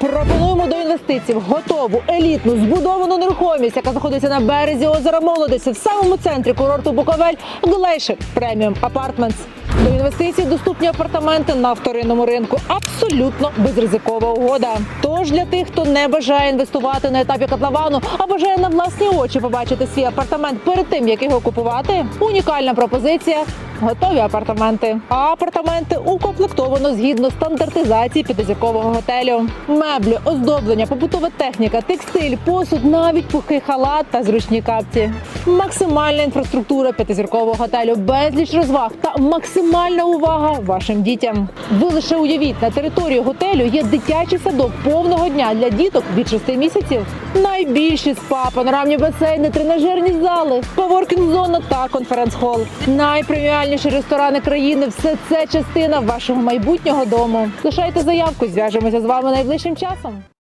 Пропонуємо до інвестицій готову елітну збудовану нерухомість, яка знаходиться на березі озера Молодості в самому центрі курорту Буковель Глейшер Преміум Апартментс. До інвестицій доступні апартаменти на вторинному ринку. Абсолютно безризикова угода. Тож для тих, хто не бажає інвестувати на етапі котловану, а бажає на власні очі побачити свій апартамент перед тим, як його купувати. Унікальна пропозиція. Готові апартаменти. А апартаменти укомплектовано згідно стандартизації п'ятизіркового готелю. Меблі, оздоблення, побутова техніка, текстиль, посуд, навіть пухий халат та зручні капці. Максимальна інфраструктура п'ятизіркового готелю, безліч розваг та максимальна увага вашим дітям. Ви лише уявіть, на території готелю є дитячий садок повного дня для діток від 6 місяців. Найбільші спа, панорамні басейни, тренажерні зали, коворкінг-зона та конференц-хол. Найпреміальніші ресторани країни все це частина вашого майбутнього дому. Лишайте заявку, зв'яжемося з вами найближчим часом.